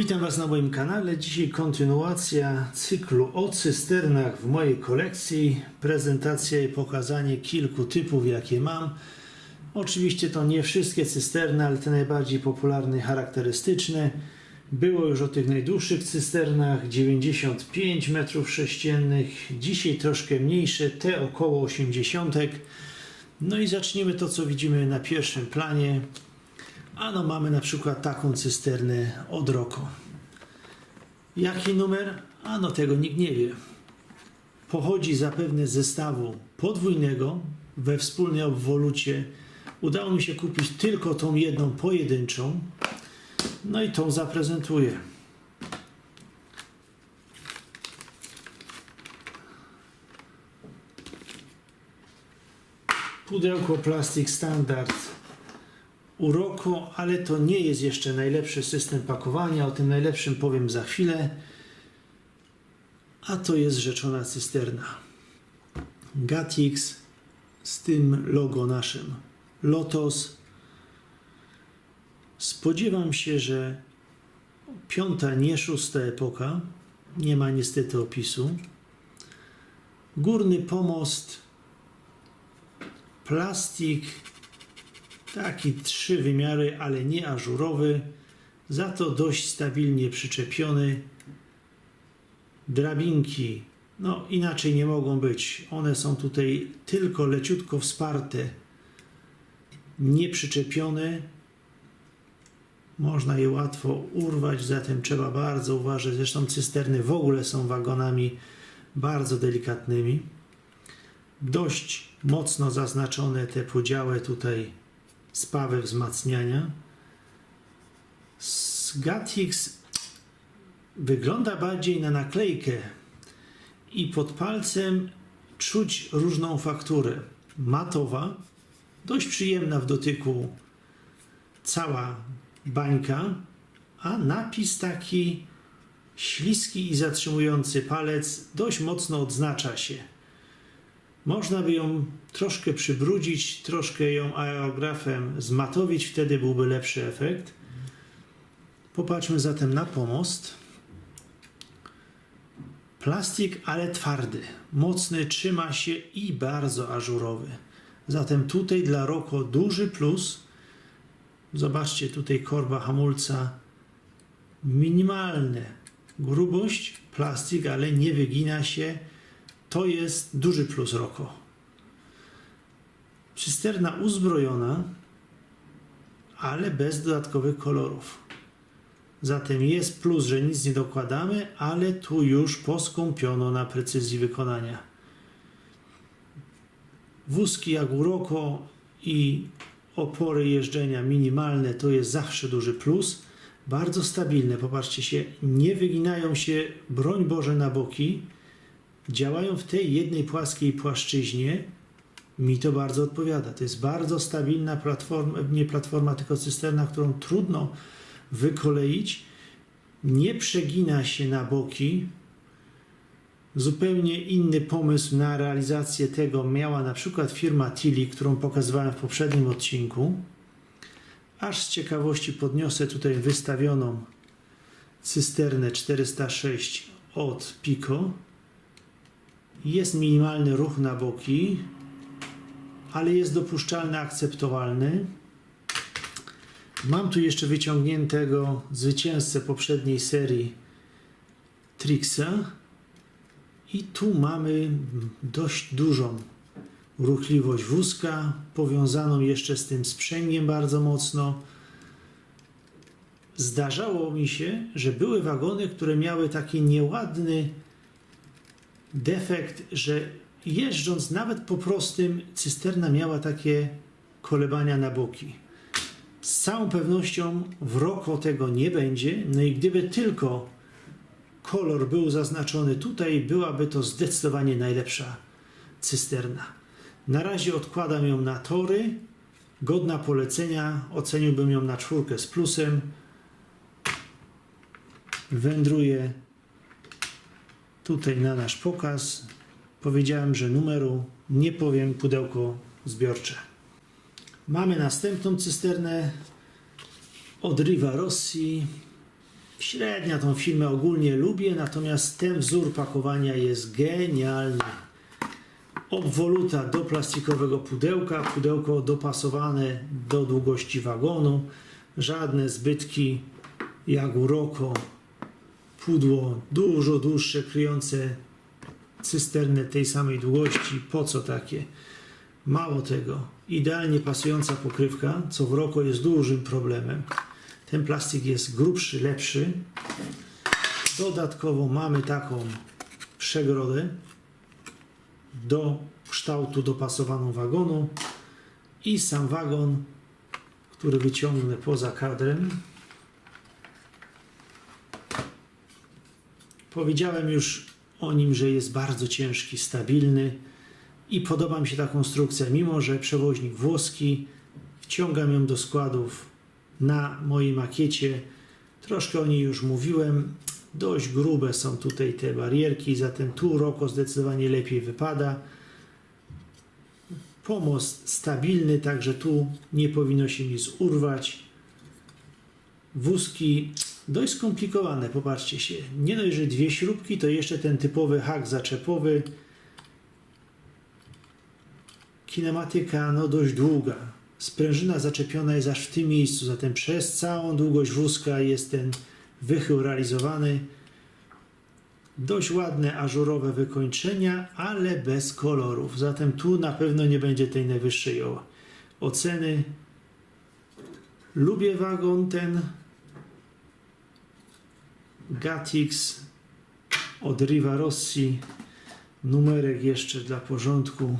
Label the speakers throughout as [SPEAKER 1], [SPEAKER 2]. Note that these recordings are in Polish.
[SPEAKER 1] Witam Was na moim kanale. Dzisiaj kontynuacja cyklu o cysternach w mojej kolekcji. Prezentacja i pokazanie kilku typów, jakie mam. Oczywiście to nie wszystkie cysterny, ale te najbardziej popularne i charakterystyczne. Było już o tych najdłuższych cysternach 95 m3, dzisiaj troszkę mniejsze, te około 80. No i zaczniemy to, co widzimy na pierwszym planie. Ano mamy na przykład taką cysternę od Roko. Jaki numer? Ano tego nikt nie wie. Pochodzi zapewne z zestawu podwójnego we wspólnej obwolucie. Udało mi się kupić tylko tą jedną pojedynczą. No i tą zaprezentuję. Pudełko plastik standard Uroko, ale to nie jest jeszcze najlepszy system pakowania. O tym najlepszym powiem za chwilę. A to jest rzeczona cysterna. Gatix z tym logo naszym. Lotos. Spodziewam się, że piąta, nie szósta epoka. Nie ma niestety opisu. Górny pomost. Plastik Taki trzy wymiary, ale nie ażurowy, za to dość stabilnie przyczepiony. Drabinki, no inaczej nie mogą być. One są tutaj tylko leciutko wsparte, nie przyczepione. Można je łatwo urwać, zatem trzeba bardzo uważać. Zresztą cysterny w ogóle są wagonami bardzo delikatnymi. Dość mocno zaznaczone te podziały tutaj spawę wzmacniania. Gatix wygląda bardziej na naklejkę i pod palcem czuć różną fakturę. Matowa, dość przyjemna w dotyku cała bańka, a napis taki śliski i zatrzymujący palec dość mocno odznacza się. Można by ją troszkę przybrudzić, troszkę ją aerografem zmatowić, wtedy byłby lepszy efekt. Popatrzmy zatem na pomost. Plastik, ale twardy, mocny, trzyma się i bardzo ażurowy. Zatem tutaj dla Roko duży plus. Zobaczcie tutaj korba hamulca. Minimalne grubość, plastik, ale nie wygina się to jest duży plus Roko. Cysterna uzbrojona, ale bez dodatkowych kolorów. Zatem jest plus, że nic nie dokładamy, ale tu już poskąpiono na precyzji wykonania. Wózki jak u Roko i opory jeżdżenia minimalne to jest zawsze duży plus. Bardzo stabilne, popatrzcie się, nie wyginają się, broń Boże, na boki działają w tej jednej płaskiej płaszczyźnie, mi to bardzo odpowiada. To jest bardzo stabilna platforma, nie platforma, tylko cysterna, którą trudno wykoleić. Nie przegina się na boki. Zupełnie inny pomysł na realizację tego miała na przykład firma Tilly, którą pokazywałem w poprzednim odcinku. Aż z ciekawości podniosę tutaj wystawioną cysternę 406 od Pico. Jest minimalny ruch na boki, ale jest dopuszczalny, akceptowalny. Mam tu jeszcze wyciągniętego zwycięzcę poprzedniej serii Trixa i tu mamy dość dużą ruchliwość wózka, powiązaną jeszcze z tym sprzęgiem bardzo mocno. Zdarzało mi się, że były wagony, które miały taki nieładny defekt, że jeżdżąc nawet po prostym, cysterna miała takie kolebania na boki. Z całą pewnością w Roko tego nie będzie, no i gdyby tylko kolor był zaznaczony tutaj, byłaby to zdecydowanie najlepsza cysterna. Na razie odkładam ją na tory, godna polecenia, oceniłbym ją na czwórkę z plusem. Wędruję tutaj na nasz pokaz. Powiedziałem, że numeru nie powiem, pudełko zbiorcze. Mamy następną cysternę od Riva Rossi. Średnia tą firmę ogólnie lubię, natomiast ten wzór pakowania jest genialny. Obwoluta do plastikowego pudełka, pudełko dopasowane do długości wagonu, żadne zbytki jak u Roko, pudło dużo dłuższe, kryjące cysternę tej samej długości. Po co takie? Mało tego, idealnie pasująca pokrywka, co w Roko jest dużym problemem. Ten plastik jest grubszy, lepszy. Dodatkowo mamy taką przegrodę do kształtu dopasowaną wagonu i sam wagon, który wyciągnę poza kadrem. Powiedziałem już o nim, że jest bardzo ciężki, stabilny i podoba mi się ta konstrukcja, mimo że przewoźnik włoski, wciągam ją do składów na mojej makiecie. Troszkę o niej już mówiłem. Dość grube są tutaj te barierki, zatem tu Roko zdecydowanie lepiej wypada. Pomost stabilny, także tu nie powinno się nic urwać. Wózki dość skomplikowane, popatrzcie się. Nie dość, że dwie śrubki, to jeszcze ten typowy hak zaczepowy. Kinematyka no dość długa. Sprężyna zaczepiona jest aż w tym miejscu, zatem przez całą długość wózka jest ten wychył realizowany. Dość ładne ażurowe wykończenia, ale bez kolorów. Zatem tu na pewno nie będzie tej najwyższej oceny. Lubię wagon ten Gatix od Riva Rossi. Numerek jeszcze dla porządku.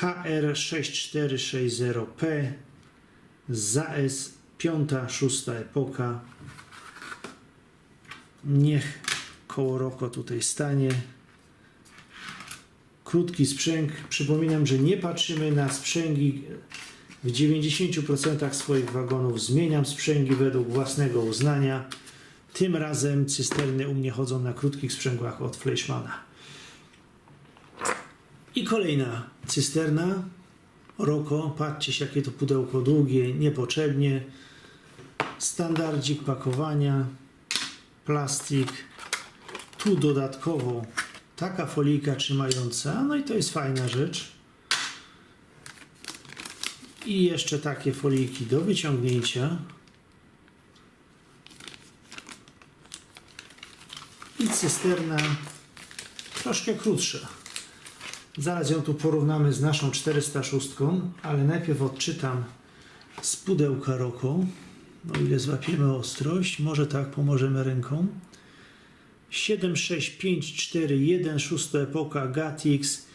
[SPEAKER 1] HR6460P ZAS 5-6 epoka. Niech koło Roko tutaj stanie. Krótki sprzęg. Przypominam, że nie patrzymy na sprzęgi. W 90% swoich wagonów zmieniam sprzęgi według własnego uznania. Tym razem cysterny u mnie chodzą na krótkich sprzęgłach od Fleischmana. I kolejna cysterna. Roko. Patrzcie się, jakie to pudełko długie, niepotrzebnie. Standardzik pakowania. Plastik. Tu dodatkowo taka folijka trzymająca. No i to jest fajna rzecz. I jeszcze takie folijki do wyciągnięcia. I cysterna troszkę krótsza. Zaraz ją tu porównamy z naszą 406, ale najpierw odczytam z pudełka Roko. O ile złapiemy ostrość, może tak pomożemy ręką. 76541 6 epoka Gatix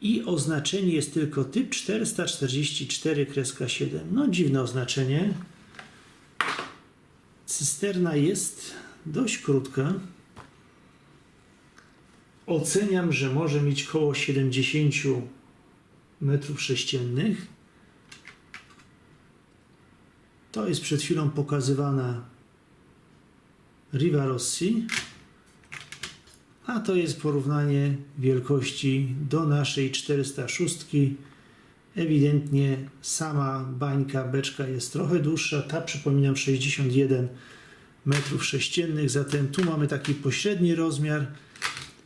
[SPEAKER 1] i oznaczenie jest tylko typ 444-7. No dziwne oznaczenie. Cysterna jest dość krótka. Oceniam, że może mieć koło 70 metrów sześciennych. To jest przed chwilą pokazywana Riva Rossi. A to jest porównanie wielkości do naszej 406. Ewidentnie sama bańka, beczka jest trochę dłuższa. Ta przypominam 61 metrów sześciennych, zatem tu mamy taki pośredni rozmiar.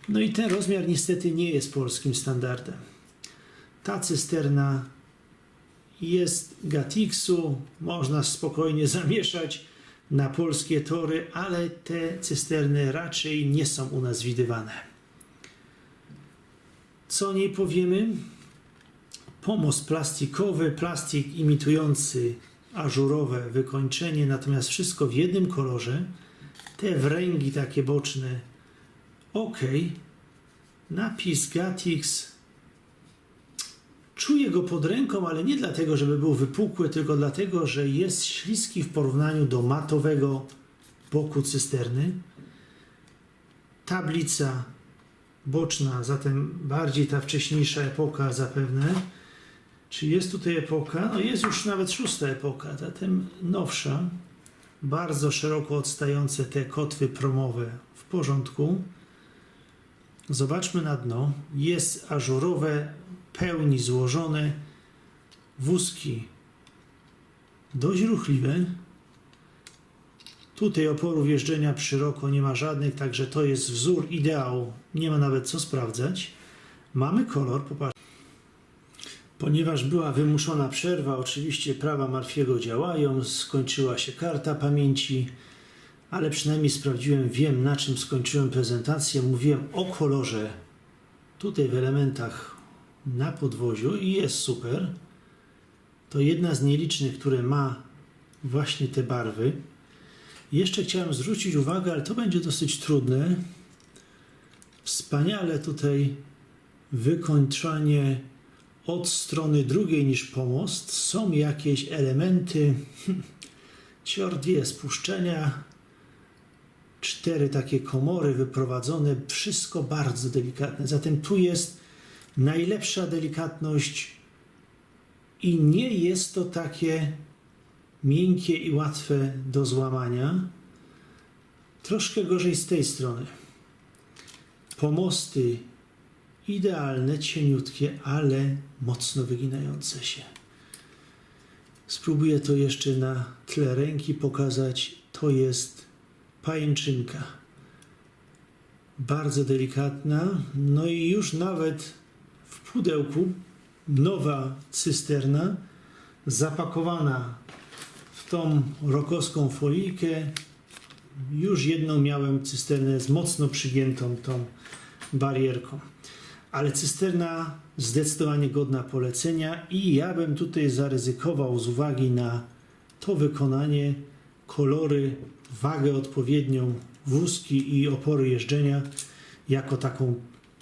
[SPEAKER 1] No i ten rozmiar niestety nie jest polskim standardem. Ta cysterna jest Gatixu, można spokojnie zamieszać na polskie tory, ale te cysterny raczej nie są u nas widywane. Co o niej powiemy? Pomost plastikowy, plastik imitujący ażurowe wykończenie, natomiast wszystko w jednym kolorze. Te wręgi takie boczne ok. Napis Gatix. Czuję go pod ręką, ale nie dlatego, żeby był wypukły, tylko dlatego, że jest śliski w porównaniu do matowego boku cysterny. Tablica boczna, zatem bardziej ta wcześniejsza epoka zapewne. Czy jest tutaj epoka? No jest już nawet szósta epoka, zatem nowsza. Bardzo szeroko odstające te kotwy promowe w porządku. Zobaczmy na dno. Jest ażurowe, pełni złożone. Wózki dość ruchliwe. Tutaj oporów jeżdżenia przy roku nie ma żadnych, także to jest wzór ideału. Nie ma nawet co sprawdzać. Mamy kolor. Ponieważ była wymuszona przerwa, oczywiście prawa Marfiego działają, skończyła się karta pamięci, ale przynajmniej sprawdziłem, wiem na czym skończyłem prezentację. Mówiłem o kolorze tutaj w elementach na podwoziu i jest super. To jedna z nielicznych, które ma właśnie te barwy. Jeszcze chciałem zwrócić uwagę, ale to będzie dosyć trudne. Wspaniale tutaj wykończanie od strony drugiej niż pomost. Są jakieś elementy, cior dwie spuszczenia, cztery takie komory wyprowadzone, wszystko bardzo delikatne. Zatem tu jest najlepsza delikatność i nie jest to takie miękkie i łatwe do złamania. Troszkę gorzej z tej strony. Pomosty idealne, cieniutkie, ale mocno wyginające się. Spróbuję to jeszcze na tle ręki pokazać. To jest pajęczynka. Bardzo delikatna. No i już nawet w pudełku nowa cysterna zapakowana w tą rokowską folijkę. Już jedną miałem cysternę z mocno przygiętą tą barierką. Ale cysterna zdecydowanie godna polecenia i ja bym tutaj zaryzykował z uwagi na to wykonanie, kolory, wagę odpowiednią, wózki i opory jeżdżenia jako taką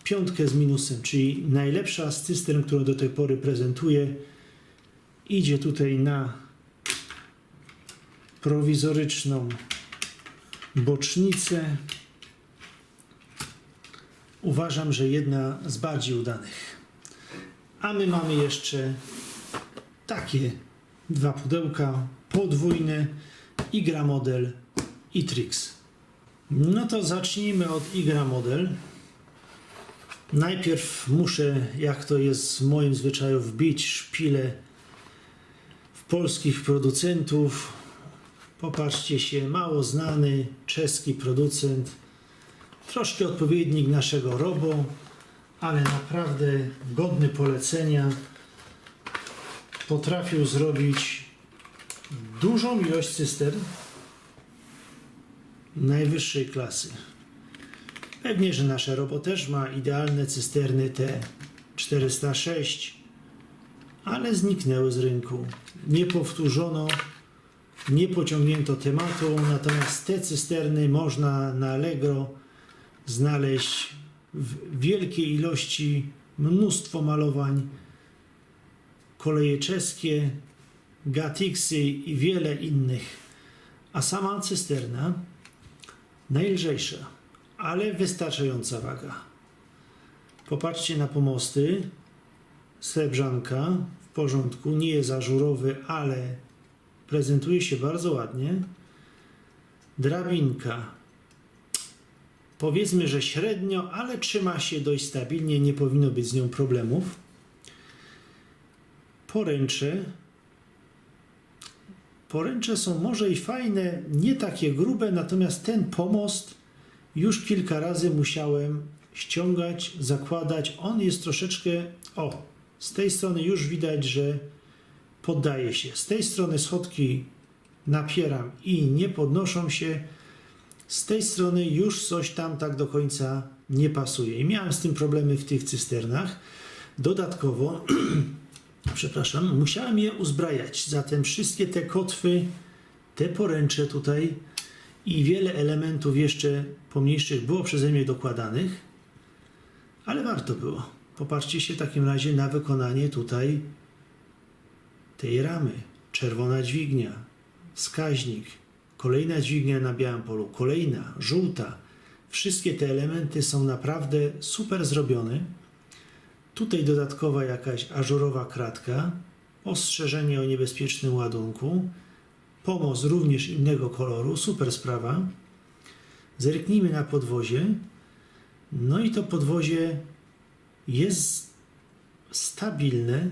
[SPEAKER 1] piątkę z minusem, czyli najlepsza z cystern, którą do tej pory prezentuję, idzie tutaj na prowizoryczną bocznicę. Uważam, że jedna z bardziej udanych. A my mamy jeszcze takie dwa pudełka podwójne Igra Model i Trix. No to zacznijmy od Igra Model. Najpierw muszę, jak to jest w moim zwyczaju, wbić szpilę w polskich producentów. Popatrzcie się, mało znany czeski producent. Troszkę odpowiednik naszego Robo, ale naprawdę godny polecenia. Potrafił zrobić dużą ilość cystern najwyższej klasy. Pewnie, że nasze Robo też ma idealne cysterny T406, ale zniknęły z rynku. Nie powtórzono, nie pociągnięto tematu, natomiast te cysterny można na Allegro znaleźć w wielkiej ilości, mnóstwo malowań, koleje czeskie, Gatixy i wiele innych. A sama cysterna najlżejsza, ale wystarczająca waga. Popatrzcie na pomosty. Srebrzanka w porządku, nie jest ażurowy, ale prezentuje się bardzo ładnie. Drabinka. Powiedzmy, że średnio, ale trzyma się dość stabilnie, nie powinno być z nią problemów. Poręcze. Poręcze są może i fajne, nie takie grube, natomiast ten pomost już kilka razy musiałem ściągać, zakładać. On jest troszeczkę, o, z tej strony już widać, że poddaje się. Z tej strony schodki napieram i nie podnoszą się. Z tej strony już coś tam tak do końca nie pasuje. I miałem z tym problemy w tych cysternach. Dodatkowo, przepraszam, musiałem je uzbrajać. Zatem wszystkie te kotwy, te poręcze tutaj i wiele elementów jeszcze pomniejszych było przeze mnie dokładanych, ale warto było. Popatrzcie się w takim razie na wykonanie tutaj tej ramy. Czerwona dźwignia, wskaźnik, kolejna dźwignia na białym polu, kolejna, żółta. Wszystkie te elementy są naprawdę super zrobione. Tutaj dodatkowa jakaś ażurowa kratka, ostrzeżenie o niebezpiecznym ładunku, pomoc również innego koloru, super sprawa. Zerknijmy na podwozie. No i to podwozie jest stabilne,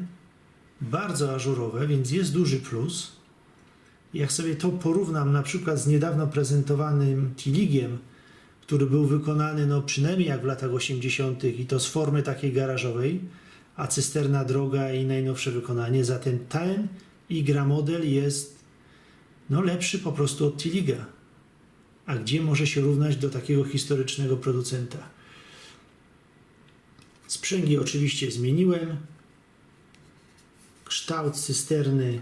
[SPEAKER 1] bardzo ażurowe, więc jest duży plus. Jak sobie to porównam na przykład z niedawno prezentowanym Tiligiem, który był wykonany no przynajmniej jak w latach 80. i to z formy takiej garażowej, a cysterna droga i najnowsze wykonanie, zatem ten Igra model jest no lepszy po prostu od Tiliga. A gdzie może się równać do takiego historycznego producenta? Sprzęgi oczywiście zmieniłem. Kształt cysterny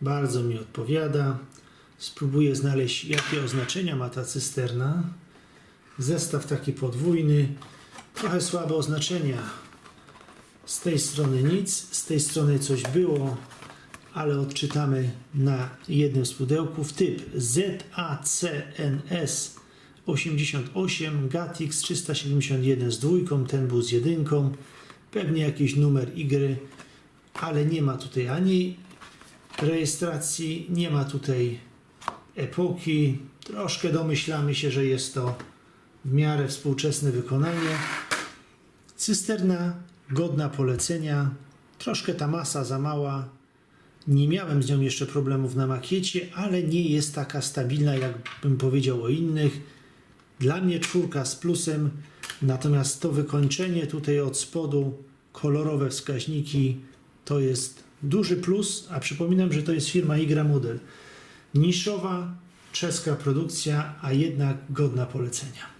[SPEAKER 1] bardzo mi odpowiada. Spróbuję znaleźć, jakie oznaczenia ma ta cysterna. Zestaw taki podwójny. Trochę słabe oznaczenia. Z tej strony nic, z tej strony coś było, ale odczytamy na jednym z pudełków. Typ ZACNS 88, GATX 371 z dwójką, ten był z jedynką. Pewnie jakiś numer Y, ale nie ma tutaj ani rejestracji, nie ma tutaj epoki. Troszkę domyślamy się, że jest to w miarę współczesne wykonanie. Cysterna godna polecenia. Troszkę ta masa za mała. Nie miałem z nią jeszcze problemów na makiecie, ale nie jest taka stabilna, jak bym powiedział o innych. Dla mnie czwórka z plusem, natomiast to wykończenie tutaj od spodu, kolorowe wskaźniki, to jest duży plus, a przypominam, że to jest firma Igra Model. Niszowa, czeska produkcja, a jednak godna polecenia.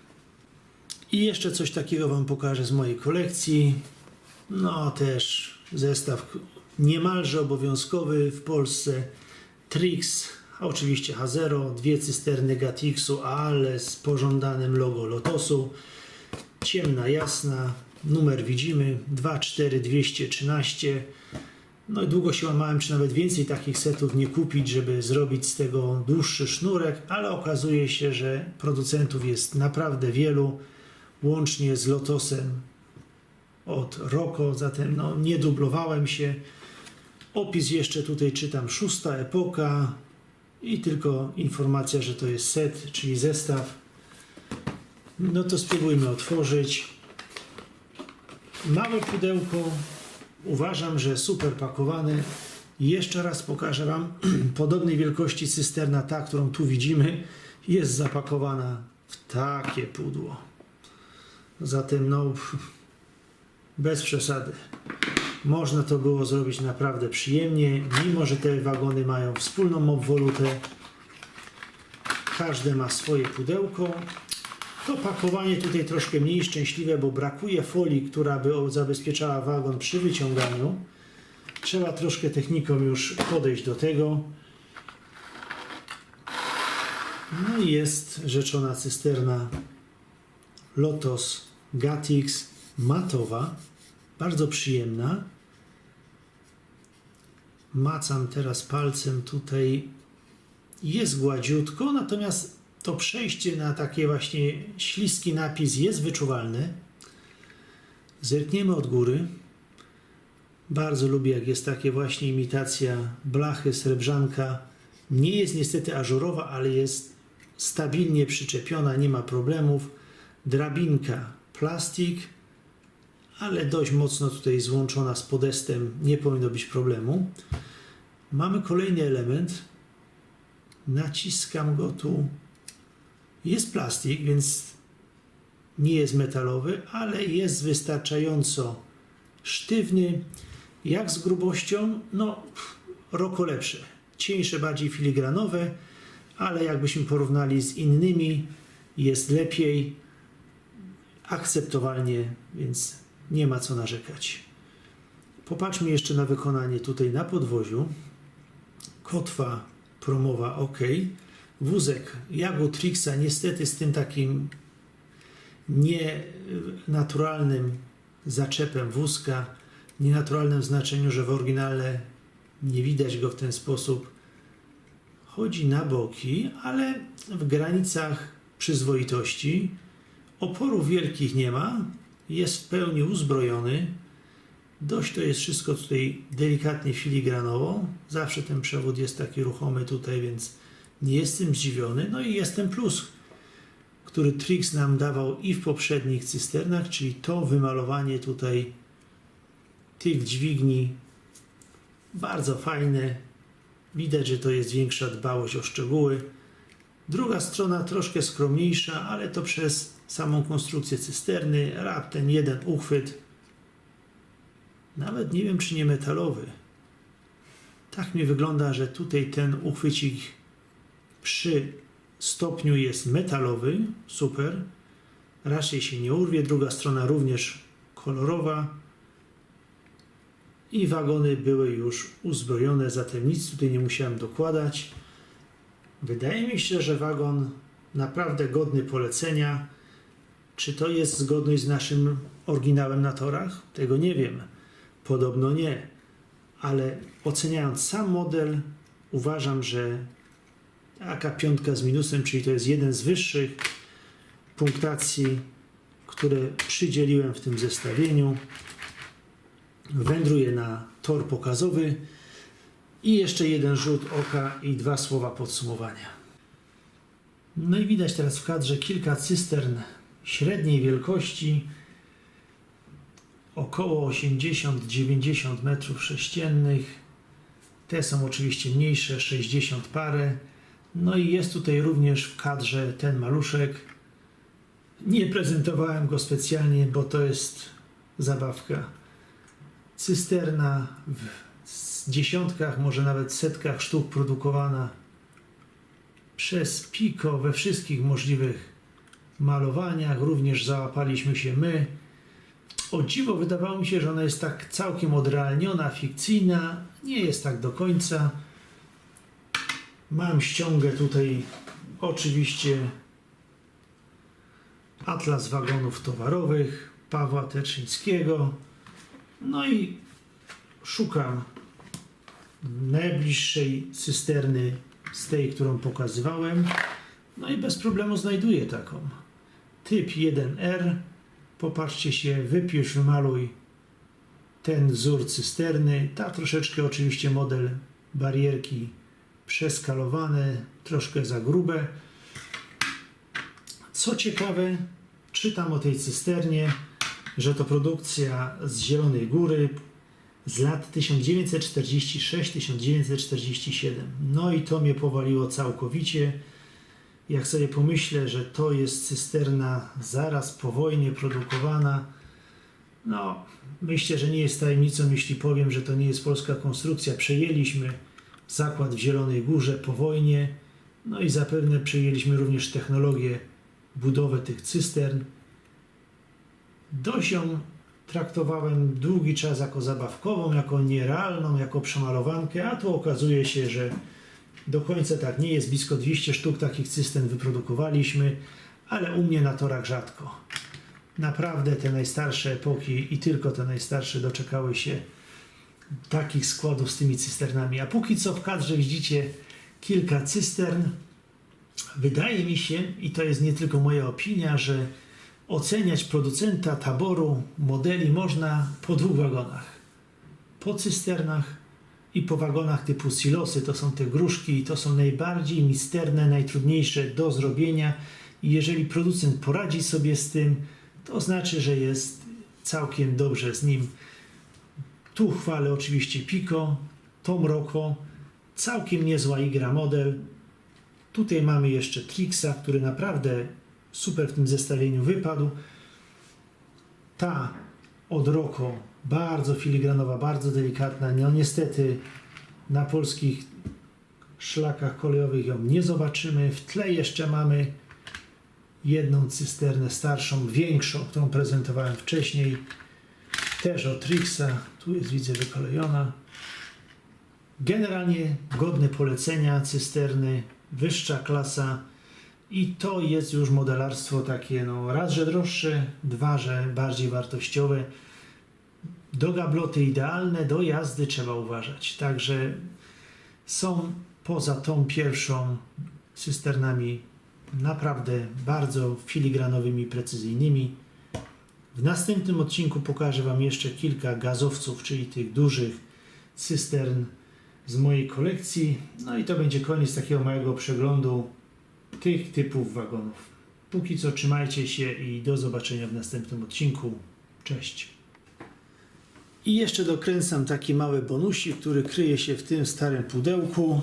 [SPEAKER 1] I jeszcze coś takiego Wam pokażę z mojej kolekcji. No też zestaw niemalże obowiązkowy w Polsce. Trix, oczywiście H0, dwie cysterny Gatixu, ale z pożądanym logo Lotosu. Ciemna, jasna, numer widzimy 24213. No i długo się łamałem, czy nawet więcej takich setów nie kupić, żeby zrobić z tego dłuższy sznurek, ale okazuje się, że producentów jest naprawdę wielu, łącznie z Lotosem od Roko, zatem no, nie dublowałem się. Opis jeszcze tutaj czytam, szósta epoka i tylko informacja, że to jest set, czyli zestaw. No to spróbujmy otworzyć. Małe pudełko, uważam, że super pakowane. Jeszcze raz pokażę Wam podobnej wielkości cysterna, ta, którą tu widzimy, jest zapakowana w takie pudło. Zatem no, bez przesady. Można to było zrobić naprawdę przyjemnie, mimo że te wagony mają wspólną obwolutę. Każde ma swoje pudełko. To pakowanie tutaj troszkę mniej szczęśliwe, bo brakuje folii, która by zabezpieczała wagon przy wyciąganiu. Trzeba troszkę techniką już podejść do tego. No i jest rzeczona cysterna Lotos Gatix matowa, bardzo przyjemna. Macam teraz palcem tutaj. Jest gładziutko, natomiast to przejście na takie właśnie śliski napis jest wyczuwalne. Zerkniemy od góry. Bardzo lubię, jak jest takie właśnie imitacja blachy, srebrzanka. Nie jest niestety ażurowa, ale jest stabilnie przyczepiona, nie ma problemów. Drabinka, plastik, ale dość mocno tutaj złączona z podestem, nie powinno być problemu. Mamy kolejny element. Naciskam go tu. Jest plastik, więc nie jest metalowy, ale jest wystarczająco sztywny. Jak z grubością? No, roko lepsze. Cieńsze, bardziej filigranowe, ale jakbyśmy porównali z innymi, jest lepiej, akceptowalnie, więc nie ma co narzekać. Popatrzmy jeszcze na wykonanie tutaj na podwoziu. Kotwa promowa ok. Wózek Jagu Trixa niestety z tym takim nienaturalnym zaczepem wózka, nienaturalnym znaczeniu, że w oryginale nie widać go w ten sposób. Chodzi na boki, ale w granicach przyzwoitości. Oporów wielkich nie ma, jest w pełni uzbrojony. Dość to jest wszystko tutaj delikatnie filigranowo. Zawsze ten przewód jest taki ruchomy tutaj, więc nie jestem zdziwiony. No i jest ten plus, który Trix nam dawał i w poprzednich cysternach, czyli to wymalowanie tutaj tych dźwigni. Bardzo fajne. Widać, że to jest większa dbałość o szczegóły. Druga strona troszkę skromniejsza, ale to przez samą konstrukcję cysterny, raptem jeden uchwyt. Nawet nie wiem, czy nie metalowy. Tak mi wygląda, że tutaj ten uchwycik przy stopniu jest metalowy, super. Raczej się nie urwie. Druga strona również kolorowa. I wagony były już uzbrojone, zatem nic tutaj nie musiałem dokładać. Wydaje mi się, że wagon naprawdę godny polecenia. Czy to jest zgodność z naszym oryginałem na torach? Tego nie wiem. Podobno nie. Ale oceniając sam model, uważam, że taka piątka z minusem, czyli to jest jeden z wyższych punktacji, które przydzieliłem w tym zestawieniu. Wędruje na tor pokazowy. I jeszcze jeden rzut oka i dwa słowa podsumowania. No i widać teraz w kadrze kilka cystern średniej wielkości, około 80-90 metrów sześciennych. Te są oczywiście mniejsze, 60 parę. No i jest tutaj również w kadrze ten maluszek. Nie prezentowałem go specjalnie, bo to jest zabawka. Cysterna w dziesiątkach, może nawet setkach sztuk produkowana przez Pico we wszystkich możliwych malowaniach. Również załapaliśmy się my. O dziwo wydawało mi się, że ona jest tak całkiem odrealniona, fikcyjna. Nie jest tak do końca. Mam ściągę tutaj oczywiście Atlas wagonów towarowych Pawła Teczyńskiego. No i szukam najbliższej cysterny z tej, którą pokazywałem. No i bez problemu znajduję taką. Typ 1R. Popatrzcie się, wypisz, wymaluj ten wzór cysterny. Ta troszeczkę oczywiście model barierki przeskalowane, troszkę za grube. Co ciekawe, czytam o tej cysternie, że to produkcja z Zielonej Góry z lat 1946-1947. No i to mnie powaliło całkowicie. Jak sobie pomyślę, że to jest cysterna zaraz po wojnie produkowana, no myślę, że nie jest tajemnicą, jeśli powiem, że to nie jest polska konstrukcja. Przejęliśmy zakład w Zielonej Górze po wojnie, no i zapewne przejęliśmy również technologię budowy tych cystern. Dość traktowałem długi czas jako zabawkową, jako nierealną, jako przemalowankę, a tu okazuje się, że do końca tak nie jest. Blisko 200 sztuk takich cystern wyprodukowaliśmy, ale u mnie na torach rzadko. Naprawdę te najstarsze epoki i tylko te najstarsze doczekały się takich składów z tymi cysternami. A póki co w kadrze widzicie kilka cystern. Wydaje mi się, i to jest nie tylko moja opinia, że oceniać producenta taboru modeli można po dwóch wagonach. Po cysternach i po wagonach typu silosy. To są te gruszki, to są najbardziej misterne, najtrudniejsze do zrobienia. I jeżeli producent poradzi sobie z tym, to znaczy, że jest całkiem dobrze z nim. Tu chwalę oczywiście Pico, Tom Rocco, całkiem niezła igra model. Tutaj mamy jeszcze Trixa, który naprawdę super w tym zestawieniu wypadł. Ta od Rocco bardzo filigranowa, bardzo delikatna. No niestety na polskich szlakach kolejowych ją nie zobaczymy. W tle jeszcze mamy jedną cysternę starszą, większą, którą prezentowałem wcześniej. Też od Trixa. Tu jest widzę wykolejona. Generalnie godne polecenia cysterny, wyższa klasa i to jest już modelarstwo takie no raz, że droższe, dwa, że bardziej wartościowe. Do gabloty idealne, do jazdy trzeba uważać. Także są poza tą pierwszą cysternami naprawdę bardzo filigranowymi, precyzyjnymi. W następnym odcinku pokażę Wam jeszcze kilka gazowców, czyli tych dużych cystern z mojej kolekcji. No i to będzie koniec takiego małego przeglądu tych typów wagonów. Póki co trzymajcie się i do zobaczenia w następnym odcinku. Cześć. I jeszcze dokręcam taki mały bonusik, który kryje się w tym starym pudełku.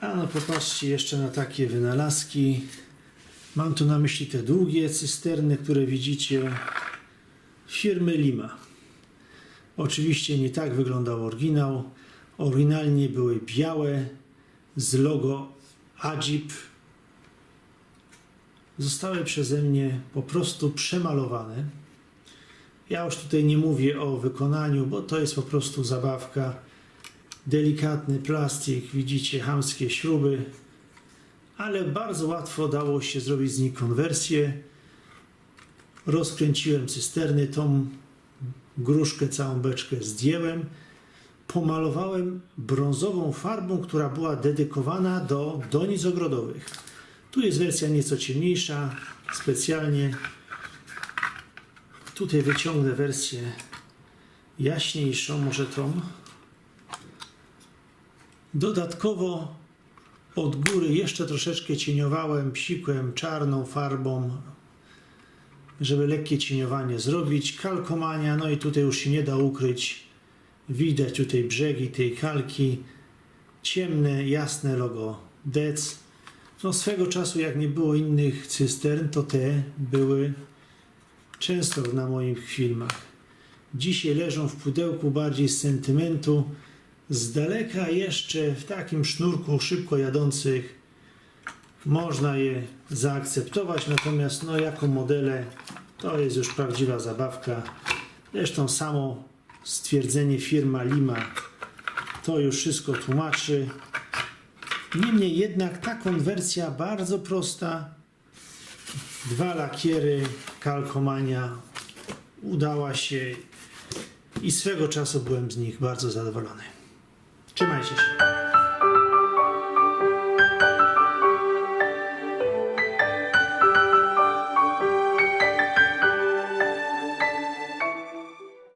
[SPEAKER 1] A no popatrzcie jeszcze na takie wynalazki. Mam tu na myśli te długie cysterny, które widzicie firmy Lima. Oczywiście nie tak wyglądał oryginał. Oryginalnie były białe z logo Ajip. Zostały przeze mnie po prostu przemalowane. Ja już tutaj nie mówię o wykonaniu, bo to jest po prostu zabawka. Delikatny plastik, widzicie, hamskie śruby, ale bardzo łatwo dało się zrobić z nich konwersję. Rozkręciłem cysterny, tą gruszkę, całą beczkę zdjęłem. Pomalowałem brązową farbą, która była dedykowana do donic ogrodowych. Tu jest wersja nieco ciemniejsza, specjalnie. Tutaj wyciągnę wersję jaśniejszą, może tą. Dodatkowo od góry jeszcze troszeczkę cieniowałem, psikłem czarną farbą, żeby lekkie cieniowanie zrobić. Kalkomania, no i tutaj już się nie da ukryć. Widać tutaj brzegi tej kalki. Ciemne, jasne logo DEC. No swego czasu jak nie było innych cystern, to te były często na moich filmach. Dzisiaj leżą w pudełku bardziej z sentymentu. Z daleka jeszcze w takim sznurku szybko jadących można je zaakceptować, natomiast no jako modele to jest już prawdziwa zabawka. Zresztą samo stwierdzenie firma Lima to już wszystko tłumaczy. Niemniej jednak ta konwersja bardzo prosta. Dwa lakiery, kalkomania udała się i swego czasu byłem z nich bardzo zadowolony. Trzymajcie się.